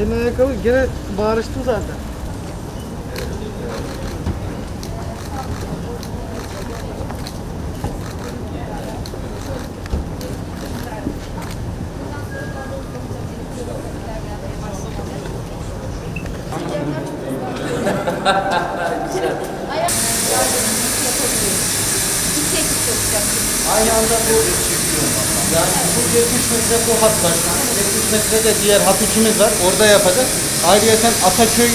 Senin ayakkabı gene bağırıştın zaten. Aynı anda bu yani bu 70 metre bu hat başkanı, 70 metre de diğer hat üçümüz var. Orada yapacağız. Ayrıca Ataköy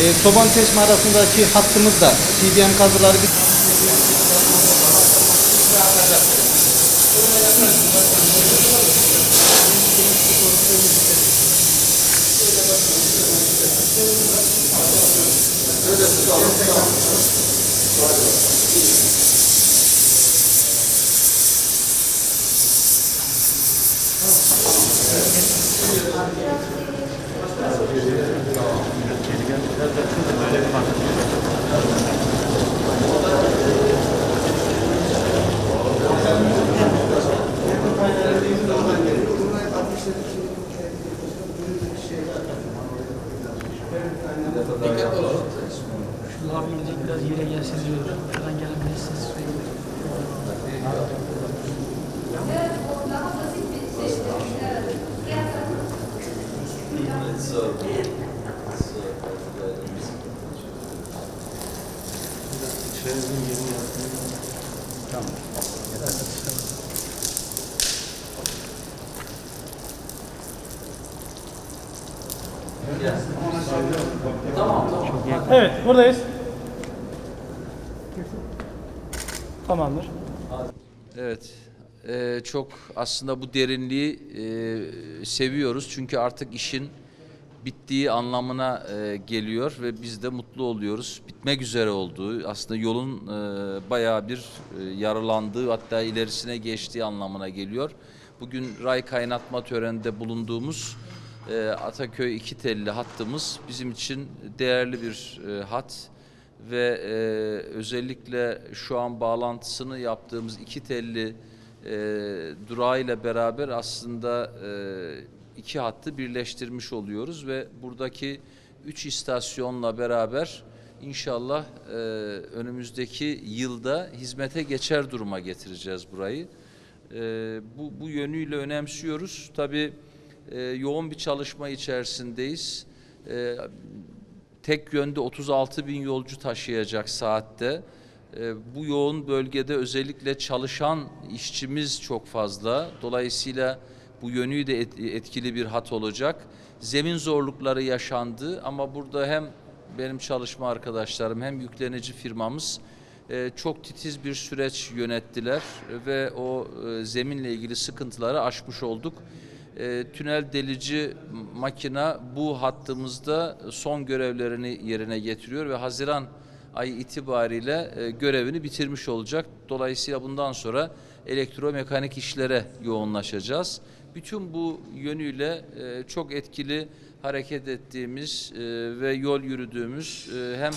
e, Çoban Çeşme arasındaki hattımız da CDM kazıları bir Şu abi gidecek biraz yere gelsin diyor. Falan gelebilirsiniz. Evet, buradayız. Tamamdır. Evet, eee, çok aslında bu derinliği eee, seviyoruz çünkü artık işin bittiği anlamına eee, geliyor ve biz de mutlu oluyoruz. Bitmek üzere olduğu, aslında yolun eee, bayağı bir eee, yaralandığı hatta ilerisine geçtiği anlamına geliyor. Bugün ray kaynatma töreninde bulunduğumuz eee, Ataköy iki telli hattımız bizim için değerli bir eee, hat ve e, özellikle şu an bağlantısını yaptığımız iki telli e, durağıyla beraber aslında e, iki hattı birleştirmiş oluyoruz ve buradaki üç istasyonla beraber inşallah e, önümüzdeki yılda hizmete geçer duruma getireceğiz burayı. E, bu, bu yönüyle önemsiyoruz. Tabii e, yoğun bir çalışma içerisindeyiz. E, tek yönde 36 bin yolcu taşıyacak saatte. E, bu yoğun bölgede özellikle çalışan işçimiz çok fazla. Dolayısıyla bu yönü de et- etkili bir hat olacak. Zemin zorlukları yaşandı ama burada hem benim çalışma arkadaşlarım hem yüklenici firmamız e, çok titiz bir süreç yönettiler ve o e, zeminle ilgili sıkıntıları aşmış olduk. E, tünel delici makina bu hattımızda son görevlerini yerine getiriyor ve Haziran ayı itibariyle görevini bitirmiş olacak. Dolayısıyla bundan sonra elektromekanik işlere yoğunlaşacağız. Bütün bu yönüyle e, çok etkili hareket ettiğimiz e, ve yol yürüdüğümüz e, hem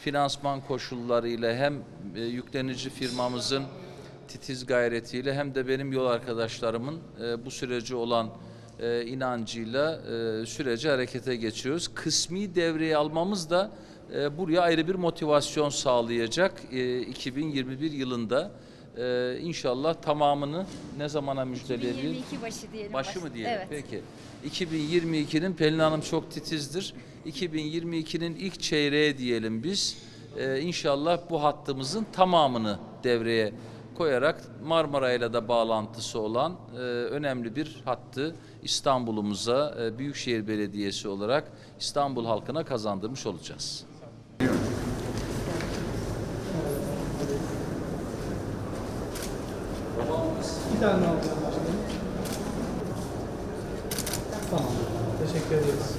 finansman koşullarıyla hem e, yüklenici firmamızın titiz gayretiyle hem de benim yol arkadaşlarımın e, bu süreci olan e, inancıyla e, süreci harekete geçiriyoruz. Kısmi devreye almamız da e, buraya ayrı bir motivasyon sağlayacak. E, 2021 yılında e, inşallah tamamını ne zamana müjdeleyelim? 2022 başı diyelim. Başı mı diyelim? Evet. Peki. 2022'nin Pelin Hanım çok titizdir. 2022'nin ilk çeyreği diyelim biz. Ee, inşallah bu hattımızın tamamını devreye koyarak Marmara'yla da bağlantısı olan e, önemli bir hattı İstanbul'umuza e, Büyükşehir Belediyesi olarak İstanbul halkına kazandırmış olacağız. Bir tane alacağım başkanım. Tamam. Teşekkür ederiz.